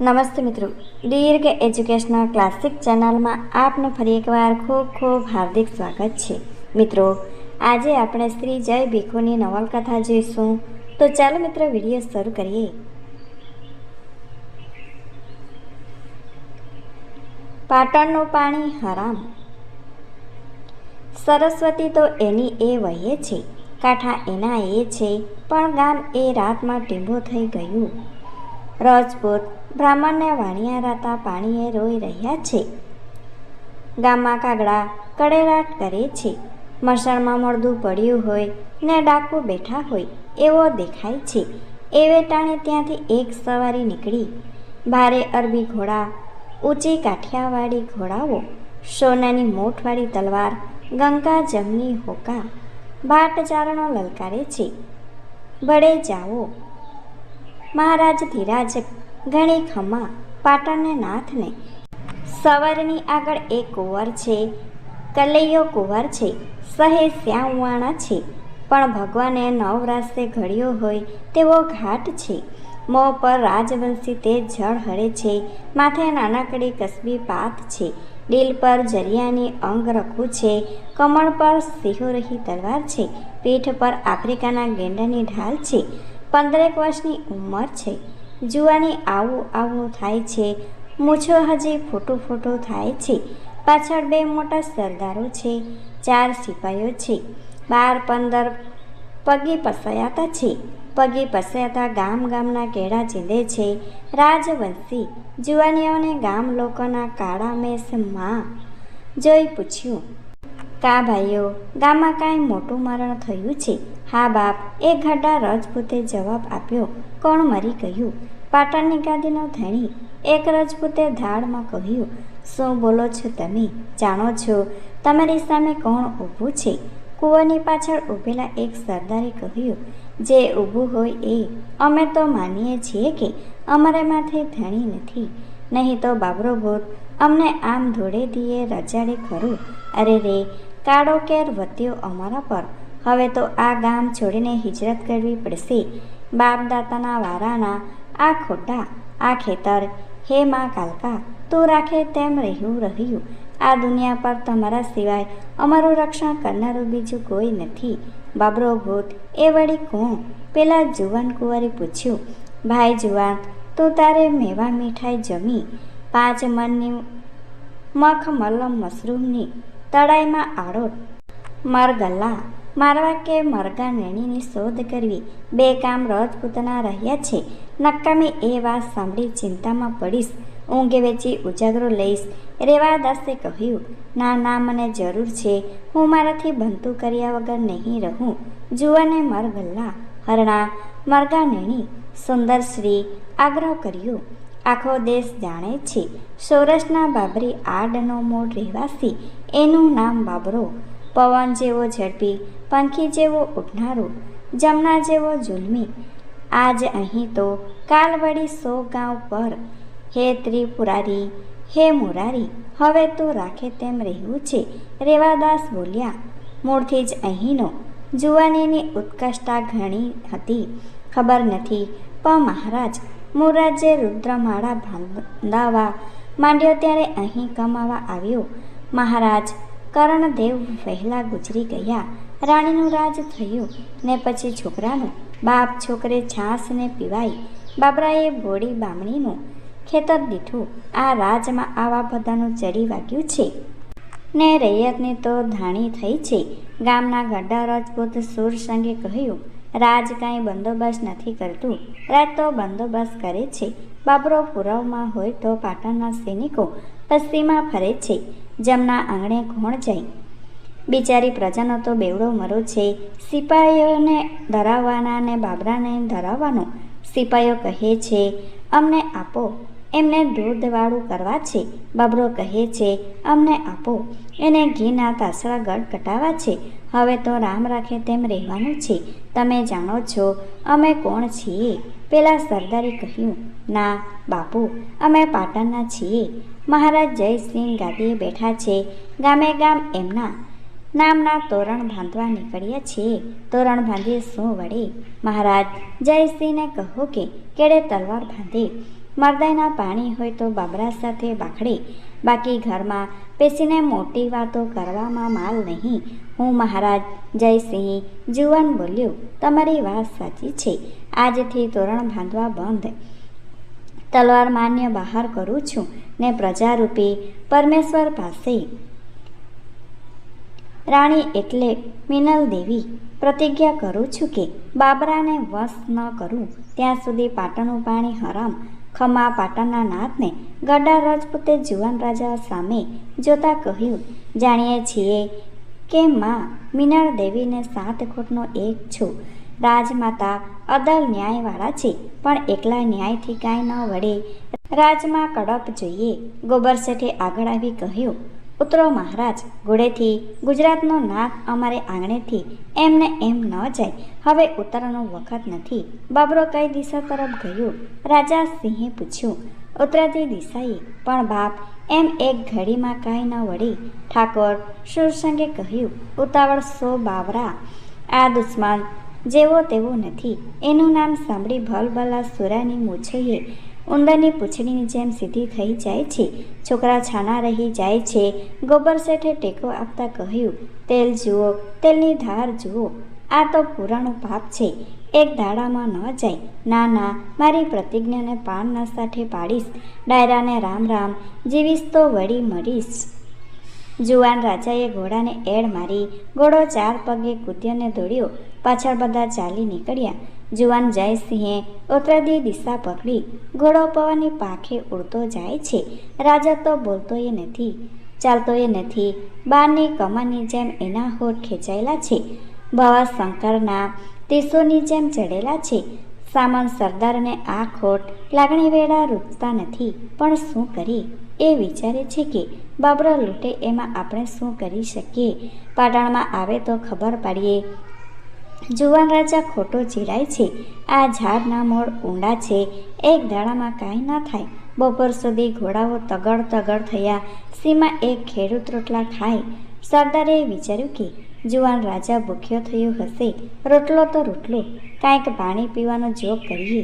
નમસ્તે મિત્રો. દીર્ઘ educational classic ચેનલમાં આપનું ફરી એકવાર ખૂબ ખૂબ હાર્દિક સ્વાગત છે. મિત્રો, આજે આપણે શ્રી જય ભીખુની નવલકથા જોઈશું. તો ચાલો મિત્રો, વીડિયો શરૂ કરીએ. પાટણનું પાણી હરામ. સરસ્વતી તો એની એ વહે છે. કાંઠા એના એ છે. પણ ગામ એ રાતમાં ટીંબો થઈ ગયું. રાજપૂત બ્રાહ્મણને વાણિયા રાતા પાણીએ રોઈ રહ્યા છે. ગામમાં કાગડા કડેરાટ કરે છે. મસણમાં મળદું પડ્યું હોય ને ડાકુ બેઠા હોય એવો દેખાય છે. એવે ટાણે ત્યાંથી એક સવારી નીકળી. ભારે અરબી ઘોડા, ઊંચી કાઠિયાવાડી ઘોડાઓ, સોનાની મોઠવાળી તલવાર, ગંગા જમની હોકા, ભાટ ચારણો લલકારે છે. ભળે જાઓ. મહારાજ ધીરાજ ઘણી ખમા પાટણને નાથને. સવારની આગળ એક કુંવર છે, કલૈયો કુંવર છે, સહે શ્યામવાણા છે. પણ ભગવાને નવરાસે ઘડ્યો હોય તેવો ઘાટ છે. મોં પર રાજવંશી તે જળ હળે છે, માથે નાનકડી કસબી પાત છે. દિલ પર જરિયાની અંગ રખું છે, કમળ પર સિંહોરહી તલવાર છે, પીઠ પર આફ્રિકાના ગેંડાની ઢાલ છે. પંદરેક વર્ષની ઉંમર છે. જુવાની આવું આવું થાય છે. મૂછો હજી ફોટું ફોટું થાય છે. પાછળ બે મોટા સરદારો છે. ચાર સિપાઈઓ છે. બાર પંદર પગી પસાયાતા છે. પગી પસાયાતા ગામ ગામના કેળા ચીંધે છે. રાજવંશી જુવાનીઓને ગામ લોકોના કાળા મેસમાં જોઈ પૂછ્યું, કા ભાઈઓ, ગામમાં કાંઈ મોટું મરણ થયું છે? હા બાપ, એ ઘડા રજપૂતે જવાબ આપ્યો. કોણ મરી ગયું? પાટણની ગાદીનો ધણી એક રજપૂતે ધાડમાં કહ્યું, શું બોલો છો તમે? જાણો છો, તમારી સામે કોણ ઊભું છે? કૂવાની પાછળ ઊભેલા એક સરદારે કહ્યું, જે ઊભું હોય એ અમે તો માનીએ છીએ કે અમારે માથે ધણી નથી. નહીં તો બાબરો ભૂત અમને આમ ધોળે દીએ રજાડે ખરું. અરે રે, કાળો કેર વધ્યો અમારા પર. હવે તો આ ગામ છોડીને હિજરત કરવી પડશે. બાપ દાતાના વારાના આ ખોટા, આ ખેતર, હે માં કાલકા, તું રાખે તેમ રહ્યું રહ્યું. આ દુનિયા પર તમારા સિવાય અમારું રક્ષણ કરનારું બીજું કોઈ નથી. બાબરો ભૂત, એ વળી કોણ? પેલા જુવાન કુંવરે પૂછ્યું, ભાઈ જુવાન, તું તારે મેવા મીઠાઈ જમી? પાંચ મનની મખ મલમ મશરૂમની તળાઈમાં આડોટ મરગલ્લા મારવા કે મરઘા નેણીની શોધ કરવી. બે કામ રજપૂતના રહ્યા છે. નક્કામે એ વાત સાંભળી ચિંતામાં પડીશ. ઊંઘે વેચી ઉજાગરો લઈશ. રેવાદાસે કહ્યું, ના ના, મને જરૂર છે. હું મારાથી બનતું કર્યા વગર નહીં રહું. જુવાને મરગલ્લા હરણા, મરઘા નેણી, સુંદર શ્રી આગ્રહ કર્યો. આખો દેશ જાણે છે. સૌરાષ્ટ્રના બાબરી આડનો મૂળ રહેવાસી. એનું નામ બાબરો. પવન જેવો ઝડપી, પંખી જેવો ઉઠનારો જમના જેવો જુલમી આજ અહીં તો કાલ વળી સો ગાંવ પર. હે ત્રિપુરારી, હે મુરારી, હવે તો રાખે તેમ રહ્યું છે, રેવાદાસ બોલ્યા. મૂળથી જ અહીંનો જુવાનીની ઉત્કૃષ્ટતા ઘણી હતી. ખબર નથી પણ મહારાજ મુરાજે રુદ્રમાળા બાંધાવા માંડ્યો ત્યારે અહીં કમાવા આવ્યો. મહારાજ કર્ણદેવ વહેલા ગુજરી ગયા. રાણીનું રાજ થયું ને પછી છોકરાનું બાપ છોકરે છાસને પીવાય બાબરાએ બોડી બામણીનું ખેતર દીઠું આ રાજમાં આવા બધાનું ચડી વાગ્યું છે. ને રૈયતની તો ધાણી થઈ છે. ગામના ગઢા રાજપૂત સુરસંગે કહ્યું, રાજ કાંઈ બંદોબસ્ત નથી કરતું. રાજ તો બંદોબસ્ત કરે છે. બાબરો પૂરવમાં હોય તો પાટણના સૈનિકો પશ્ચિમમાં ફરે છે. જમના આંગણે કોણ જાય બિચારી પ્રજાનો તો બેવડો મરો છે. સિપાહીઓને ધરાવવાના ને બાબરાને ધરાવવાનો સિપાહીઓ કહે છે, અમને આપો. એમને દૂધવાળું કરવા છે. બાબરો કહે છે, અમને આપો. એને ઘીના તાસળા ગઢ કટાવા છે. હવે તો રામ રાખે તેમ રહેવાનું છે. તમે જાણો છો, અમે કોણ છીએ? પેલા સરદારે કહ્યું, ના, બાપુ, અમે પાટણના છીએ. મહારાજ જયસિંહ ગાદીએ બેઠા છે. ગામે ગામ એમના નામના તોરણ બાંધવા નીકળ્યા છીએ તોરણ બાંધીએ શું વળે? મહારાજ, જયસિંહને કહો કે કેડે તલવાર બાંધે. મરદાઈના પાણી હોય તો બાબરા સાથે બાખડે. બાકી ઘરમાં બેસીને મોટી વાતો કરવામાં માલ નહીં. હું મહારાજ જયસિંહ જુવાન બોલ્યો, તમારી વાત સાચી છે. આજથી તોરણ બાંધવા બંધ. તલવાર માન્ય બહાર કરું છું ને પ્રજારૂપી પરમેશ્વર પાસે. રાણી એટલે મિનલ દેવી. પ્રતિજ્ઞા કરું છું કે બાબરાને વશ ન કરું. ત્યાં સુધી પાટણનું પાણી હરામ ખમા પાટણના નાથને ગડા રાજપૂતે જુવાન રાજા સામે જોતા કહ્યું, જાણીએ છીએ કે માં મીનાળ દેવીને સાત ખોટનો એક છું. રાજમાતા અદલ ન્યાયવાળા છે, પણ એકલા ન્યાયથી કાંઈ ન વળે. રાજમાં કડપ જોઈએ. ગોબર શેઠે આગળ આવી કહ્યું ઉતરો મહારાજ ઘોડેથી ગુજરાતનો નાક અમારે આંગણેથી એમને એમ ન જાય. હવે ઉતરવાનો વખત નથી. બાબરો કઈ દિશા તરફ ગયો? રાજા સિંહે પૂછ્યું. ઉતરાતી દિશાએ, પણ બાપ, એમ એક ઘડીમાં કાંઈ ન વળી. ઠાકોર સુરસંગે કહ્યું, ઉતાવળ સો બાબરા આ દુશ્મન જેવો તેવો નથી. એનું નામ સાંભળી ભલભલા સુરાની મૂછઈએ ઉંદરની પૂંછડીની જેમ સીધી થઈ જાય છે. છોકરા છાના રહી જાય છે. ગોબર શેઠે ટેકો આપતા કહ્યું, તેલ જુઓ, તેલની ધાર જુઓ. આ તો પુરાણું પાપ છે. એક દાડામાં ન જાય. ના ના, મારી પ્રતિજ્ઞાને પાનના સાથે પાડીશ. ડાયરાને રામ રામ, જીવીશ તો વળી મળીશ જુવાન રાજાએ ઘોડાને એડ મારી. ઘોડો ચાર પગે કૂદ્યને દોડ્યો. પાછળ બધા ચાલી નીકળ્યા. જુવાન જયસિંહે ઉત્તરાદી દિશા પકડી ઘોડો પવનની પાંખે ઉડતો જાય છે. રાજા તો બોલતોય નથી, ચાલતોય નથી. બારની કમરની જેમ એના હોઠ ખેંચાયેલા છે. ભવા શંકરના તીસોની જેમ ચડેલા છે. સામાન સરદારને આ ખોટ લાગણી વેળા રૂપતા નથી. પણ શું કરી એ વિચારે છે કે બાબરો લૂંટે એમાં આપણે શું કરી શકીએ? પાટણમાં આવે તો ખબર પાડીએ જુવાન રાજા ખોટો જીરાય છે. આ ઝાડના મોડ ઊંડા છે. એક દાડામાં કાંઈ ના થાય. બપોર સુધી ઘોડાઓ તગડ તગડ થયા. સીમા એક ખેડૂત રોટલા ખાય. સરદારે વિચાર્યું કે જુવાન રાજા ભૂખ્યો થયો હશે. રોટલો તો રોટલો. કાંઈક પાણી પીવાનો જોગ કરીએ.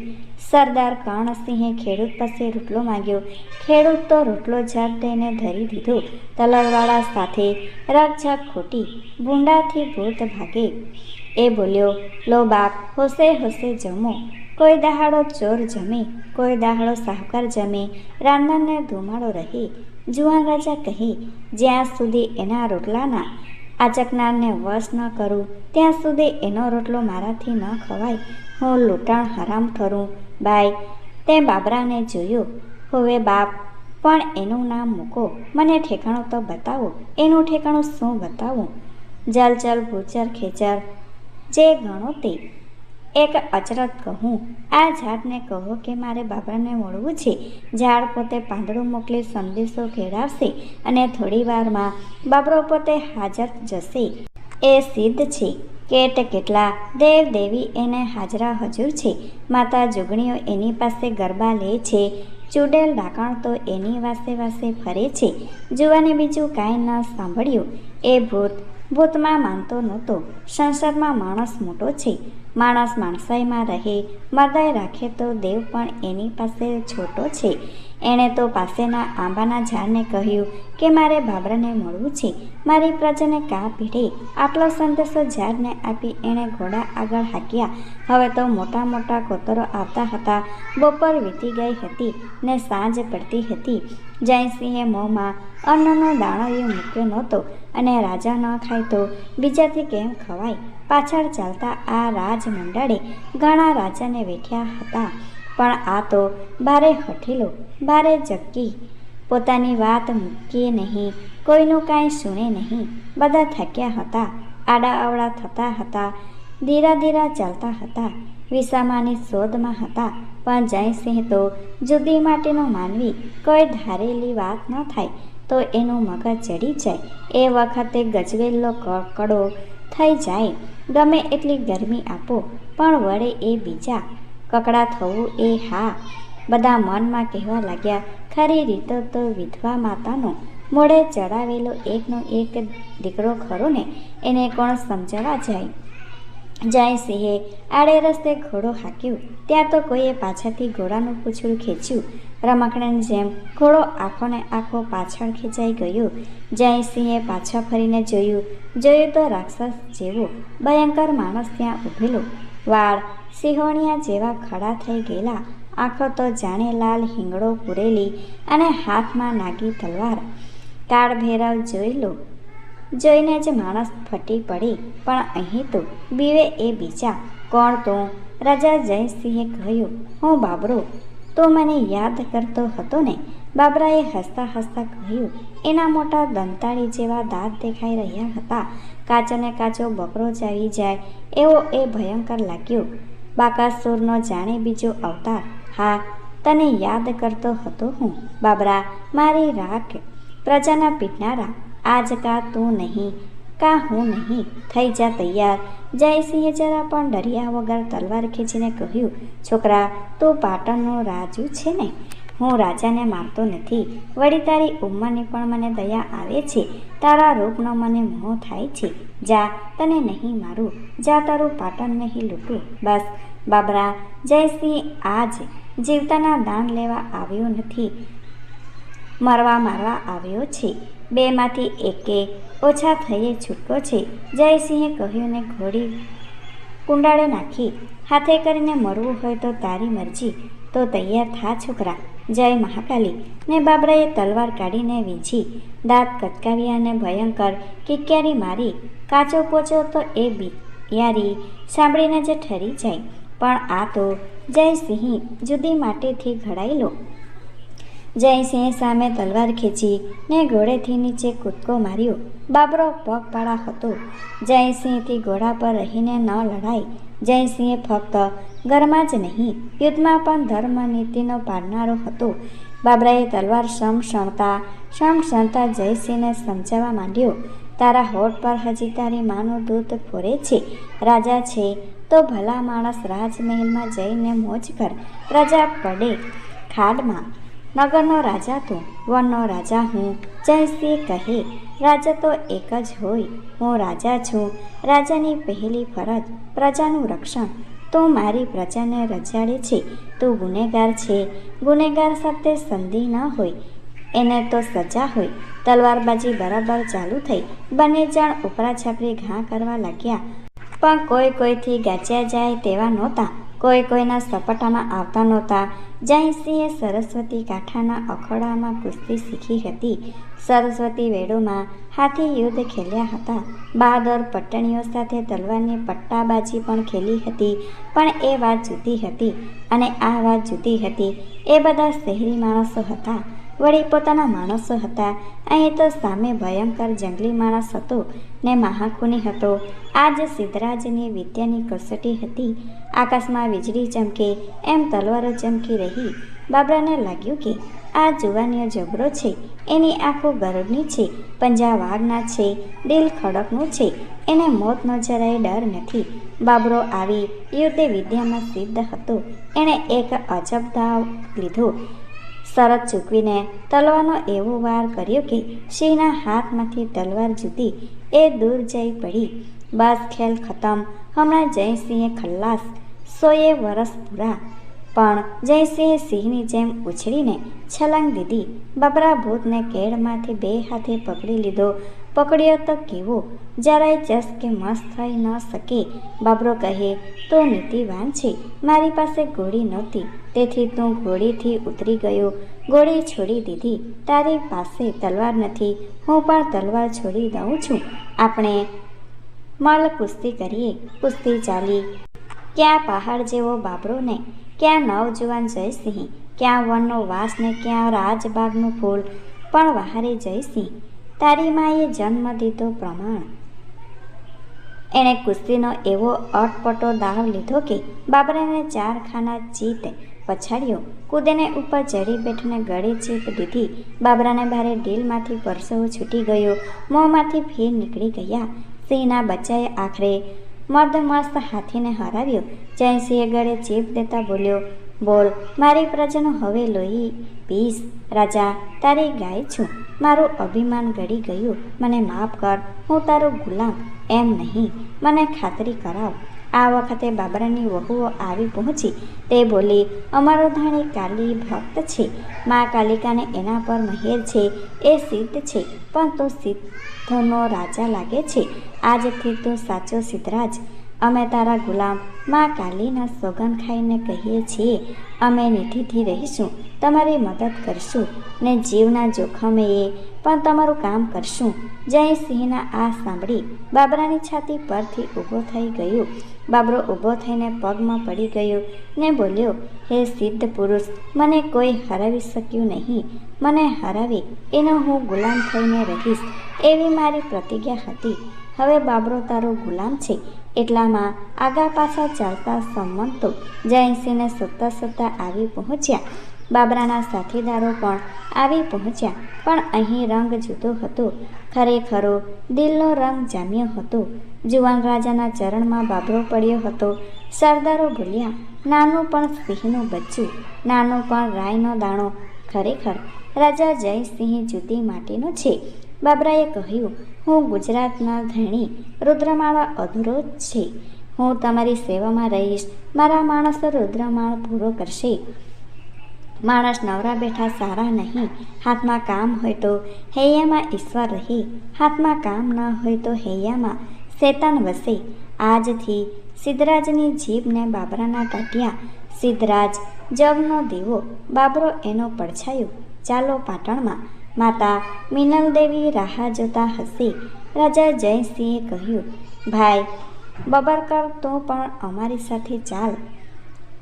સરદાર કર્ણસિંહે ખેડૂત પાસે રોટલો માંગ્યો. ખેડૂત તો રોટલો ઝાડ દઈને ધરી દીધો. તલરવાળા સાથે રગઝગ ખોટી ભૂંડાથી ભૂત ભાગે. એ બોલ્યો, લો બાપ, હોશે હોશે જમો. કોઈ દહાડો ચોર જમે, કોઈ દહાડો સાહુકાર જમે. રાંધણને ધુમાડો રહે. જુવાન રાજા કહે, જ્યાં સુધી એના રોટલાના આચકનારને વશ ન કરું. ત્યાં સુધી એનો રોટલો મારાથી ન ખવાય. હું લૂંટાણ હરામ ઠરું બાય. તે બાબરાને જોયું. હવે બાપ, પણ એનું નામ મૂકો. મને ઠેકાણું તો બતાવો. એનું ઠેકાણું શું બતાવું? જલ જલ ભૂચર ખેચર. જે ગણો તે એક અચરત કહું. આ ઝાડને કહો કે મારે બાબાને મળવું છે. ઝાડ પોતે પાંદડું મોકલી સંદેશો ખેડાવશે અને થોડી વારમાં બાબરો પોતે હાજર જશે. એ સિદ્ધ છે. કેટ કેટલા દેવ દેવી એને હાજરા હજુર છે. માતા જોગણીઓ એની પાસે ગરબા લે છે. ચૂડેલ ઢાંકણ તો એની વાસે વાસે ફરે છે. જુવાને બીજું કાંઈ ન સાંભળ્યું. એ ભૂત, ભૂતમાં માનતો નહોતો. સંસારમાં માણસ મોટો છે. માણસ માણસાઈમાં રહે, મરદાઈ રાખે તો દેવ પણ એની પાસે છોટો છે. એણે તો પાસેના આંબાના ઝાડને કહ્યું કે, મારે બાબરાને મળવું છે. મારી પ્રજાને કા પીઢે આટલો સંદેશો ઝાડને આપી એણે ઘોડા આગળ હાંક્યા. હવે તો મોટા મોટા કોતરો આવતા હતા. બપોર વીતી ગઈ હતી ને સાંજ પડતી હતી. જયસિંહે મોંમાં અન્નનો દાણો મૂક્યો નહોતો અને રાજા ન ખાય તો બીજાથી કેમ ખવાય? પાછળ ચાલતા આ રાજમંડળે ઘણા રાજાને વેઠ્યા હતા. પણ આ તો બારે હઠેલો, બારે જક્કી. પોતાની વાત મૂકીએ નહીં, કોઈનું કાંઈ સુણે નહીં. બધા થક્યા હતા આડા અવળા થતા હતા ધીરા ધીરા ચાલતા હતા, વિસામાની શોધમાં હતા. પણ જયસિંહ તો જુદી માટેનો માનવી, કોઈ ધારેલી વાત ન થાય, તો એનું મગજ ચડી જાય. એ વખતે ગજવેલો કડો થઈ જાય. ગમે એટલી ગરમી આપો, પણ વળે એ બીજા. કકડા થવું એ હા. બધા મનમાં કહેવા લાગ્યા, ખરી રીતે તો વિધવા માતાનો. મોડે ચડાવેલો એકનો એક દીકરો ખરો ને, એને કોણ સમજાવવા જાય? જયસિંહે આડે રસ્તે ઘોડો હાંક્યો. ત્યાં તો કોઈએ પાછળથી ઘોડાનું પૂછડું ખેંચ્યું. રમકડાની જેમ ઘોડો આંખોને આંખો પાછળ ખેંચાઈ ગયો. જયસિંહે પાછા ફરીને જોયું જોયું તો રાક્ષસ જેવો ભયંકર માણસ ત્યાં ઊભેલો વાળ સિંહોણિયા જેવા ખડા થઈ ગયેલા, આંખો તો જાણે લાલ હિંગડો પૂરેલી અને હાથમાં નાગી તલવાર. કાળ ભેરવ જોઈ લો, જોઈને જ માણસ ફટી પડી. પણ અહીં તો બીવે એ બીજા. કોણ તો? રાજા જયસિંહે કહ્યું, હું બાબરો. તો મને યાદ કરતો હતો ને. બાબરાએ હસતા હસતા કહ્યું, એના મોટા દંતાળી જેવા દાંત દેખાઈ રહ્યા હતા. કાચને કાચો બકરો ચાવી જાય. એવો એ ભયંકર લાગ્યો. બાકાસુરનો જાણે બીજો અવતાર. હા, તને યાદ કરતો હતો હું. બાબરા, મારી રાખ. પ્રજાના પીટનારા. આજ કા તું નહીં. કા હું નહીં? થઈ જા તૈયાર. જયસિંહે જરા પણ ડર્યા વગર તલવાર ખેંચીને કહ્યું, છોકરા, તું પાટણનો રાજુ છે ને? હું રાજાને મારતો નથી. વળી તારી ઉંમરની પણ મને દયા આવે છે. તારા રૂપનો મને મોહ થાય છે. જા, તને નહીં મારું. જા તારું પાટણ નહીં લૂંટું. બસ, બાબરા જયસિંહ આજ જીવતાના દાન લેવા આવ્યો નથી. મરવા મારવા આવ્યો છે. બેમાંથી એકે ઓછા થઈએ છૂટકો છે. જયસિંહે કહ્યું ને ઘોડી કુંડાળે નાખી. હાથે કરીને મરવું હોય તો તારી મરજી. તો તૈયાર થા છોકરા. જય મહાકાલી. ને બાબરાએ તલવાર કાઢીને વીંછી. દાંત કટકાવ્યા અને ભયંકર કિક્યારી મારી. કાચો પોચો તો એ બિયારી સાંભળીને જ ઠરી જાય. પણ આ તો જયસિંહ જુદી માટેથી ઘડાયેલો. જયસિંહે સામે તલવાર ખેંચી ને ઘોડેથી નીચે કૂદકો માર્યો. બાબરો પગપાળા હતો. જયસિંહથી ઘોડા પર રહીને ન લડાય જયસિંહે ફક્ત ઘરમાં જ નહીં, યુદ્ધમાં પણ ધર્મ નીતિનો પાડનારો હતો. બાબરાએ તલવાર શમ શણતા શમ શણતા જયસિંહને સમજાવવા માંડ્યો. તારા હોઠ પર હજી તારી માનું દૂધ ફોરે છે. રાજા છે તો ભલા માણસ રાજમહેલમાં જઈને મોજ કર. પ્રજા પડે ખાડમાં. નગરનો રાજા તું વનનો રાજા હું. જયસિંહ કહે, રાજા તો એક જ હોય. હું રાજા છું. રાજાની પહેલી ફરજ પ્રજાનું રક્ષણ. તું મારી પ્રજાને રજાડે છે. તું ગુનેગાર છે. ગુનેગાર સાથે સંધિ ન હોય. એને તો સજા હોય. તલવારબાજી બરાબર ચાલુ થઈ. બંને જણ ઉપરા છાપરી ઘા કરવા લાગ્યા. પણ કોઈ કોઈથી ગાચ્યા જાય તેવા નહોતા. કોઈ કોઈના સપાટામાં આવતા નહોતા. જયસિંહે સરસ્વતી કાંઠાના અખોડામાં કુસ્તી શીખી હતી. સરસ્વતી વેડોમાં હાથી યુદ્ધ ખેલ્યા હતા. બહાદુર પટ્ટણીઓ સાથે તલવારની પટ્ટાબાજી પણ ખેલી હતી, પણ એ વાત જુદી હતી અને આ વાત જુદી હતી. એ બધા શહેરી માણસો હતા. વળી પોતાના માણસો હતા. અહીં તો સામે ભયંકર જંગલી માણસ હતો ને મહાખુની હતો. આ જ સિદ્ધરાજની વિદ્યાની કસોટી હતી. આકાશમાં વીજળી ચમકે, એમ તલવારો ચમકી રહી. બાબરાને લાગ્યું કે આ જુવાનીઓ જબરો છે. એની આંખો ગરુડની છે, પંજા વાઘના છે, દિલ ખડકનું છે. એને મોતનો જરાય ડર નથી. બાબરો આવી યુદ્ધ વિદ્યામાં સિદ્ધ હતો. એણે એક અજબ દાવ લીધો. શરત ચૂકવીને તલવારનો એવો વાર કર્યો કે સિંહના હાથમાંથી તલવાર જુદી એ દૂર જઈ પડી. બસ ખેલ ખતમ. હમણાં જયસિંહે ખલ્લાસ. સોએ વરસ પૂરા. પણ જયસિંહે સિંહની જેમ ઉછળીને છલંગ દીધી. બબરા ભૂતને કેળમાંથી બે હાથે પકડી લીધો. પકડ્યો તો કેવો? જરાય ચસ કે મસ્ત થઈ ન શકે. બાબરો કહે, તો નીતિવાન છે. મારી પાસે ઘોડી નહોતી. તેથી તું ઘોડીથી ઉતરી ગયો. ઘોડી છોડી દીધી. તારી પાસે તલવાર નથી. હું પણ તલવાર છોડી દઉં છું. આપણે મળ કુસ્તી કરીએ. કુસ્તી ચાલી. ક્યાં પહાડ જેવો બાબરો ને? ક્યાં નવજુવાન જયસિંહ? ક્યાં વનનો વાસ ને? ક્યાં રાજબાગનું ફૂલ? પણ વહારે જયસિંહ તારી માએ જન્મ દીધો પ્રમાણ. એણે કુસ્તીનો એવો અટપટો દાવ લીધો કે બાબરાને ચાર ખાના ચીત પછાડ્યો. કૂદેને ઉપર ચડી બેઠને ગળે ચીપ દીધી. બાબરાને ભારે ઢીલમાંથી પરસવો છૂટી ગયો. મોંમાંથી ફેર નીકળી ગયા. સિંહના બચ્ચાએ આખરે મધમસ્ત હાથીને હરાવ્યો. જયસિંહે ગળે ચીપ દેતા બોલ્યો, બોલ, મારી પ્રજાનું હવે લોહી પીસ. રાજા, તારી ગાય છું. મારું અભિમાન ગળી ગયું. મને માફ કર, હું તારો ગુલામ. એમ નહીં, મને ખાતરી કરાવ. આ વખતે બાબરાની વહુઓ આવી પહોંચી. તે બોલી, અમારો ધાણી કાલી ભક્ત છે. મા કાલિકાને એના પર મહેર છે. એ સિદ્ધ છે, પણ તું સિદ્ધનો રાજા લાગે છે. આજથી તું સાચો સિદ્ધરાજ. અમે તારા ગુલામમાં કાલીના સોગન ખાઈને કહીએ છીએ, અમે નીતિથી રહીશું, તમારી મદદ કરશું ને જીવના જોખમે એ પણ તમારું કામ કરશું. જયસિંહના આ સાંભળી બાબરાની છાતી પરથી ઊભો થઈ ગયો. બાબરો ઊભો થઈને પગમાં પડી ગયો ને બોલ્યો, હે સિદ્ધ પુરુષ, મને કોઈ હરાવી શક્યું નહીં. મને હરાવી, એનો હું ગુલામ થઈને રહીશ. એવી મારી પ્રતિજ્ઞા હતી. હવે બાબરો તારો ગુલામ છે. એટલામાં આગા પાછા ચાલતા સંમંતો જયસિંહને સત્તા સત્તા આવી પહોંચ્યા. બાબરાના સાથીદારો પણ આવી પહોંચ્યા, પણ અહીં રંગ જુદો હતો. ખરેખરો દિલનો રંગ જામ્યો હતો. જુવાન રાજાના ચરણમાં બાબરો પડ્યો હતો. સરદારો ભૂલ્યા નાનું પણ સિંહનું બચ્ચું, નાનું પણ રાયનો દાણો ખરેખર રાજા જયસિંહ જુદી માટેનો છે. બાબરાએ કહ્યું હું ગુજરાતના ધણી, રુદ્રમાળા અધૂરો છે. હું તમારી સેવામાં રહીશ, મારા માણસો રુદ્રમાળ પૂરો કરશે. માણસ નવરા બેઠા સારા નહીં, હાથમાં કામ હોય તો હૈયામાં ઈશ્વર રહે. હાથમાં કામ ન હોય તો હૈયામાં શેતાન વસે. આજથી સિદ્ધરાજની જીભને બાબરાના કાઢ્યા. સિદ્ધરાજ જગનો દીવો, બાબરો એનો પડછાયો. ચાલો પાટણમાં માતા મિનલ દેવી રાહ જોતા હસી રાજા જયસિંહે કહ્યું, ભાઈ બબરકર તું પણ અમારી સાથે ચાલ.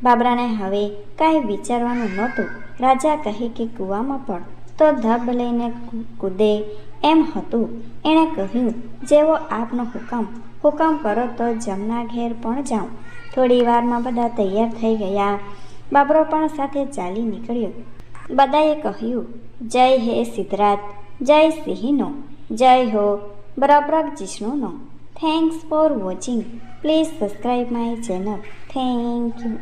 બાબરાને હવે કાંઈ વિચારવાનું નહોતું. રાજા કહે કે કૂવામાં પણ તો ધબ લઈને કૂદે એમ હતું. એણે કહ્યું, જેવો આપનો હુકમ હુકમ કરો તો જમના ઘેર પણ જાઉં. થોડી વારમાં બધા તૈયાર થઈ ગયા. બાબરો પણ સાથે ચાલી નીકળ્યો. બધાએ કહ્યું, જય હે સિદ્ધરાજ જય સિંહનો, જય હો બરાબરક જીષ્ણુનો. Thanks for watching please subscribe my channel thank you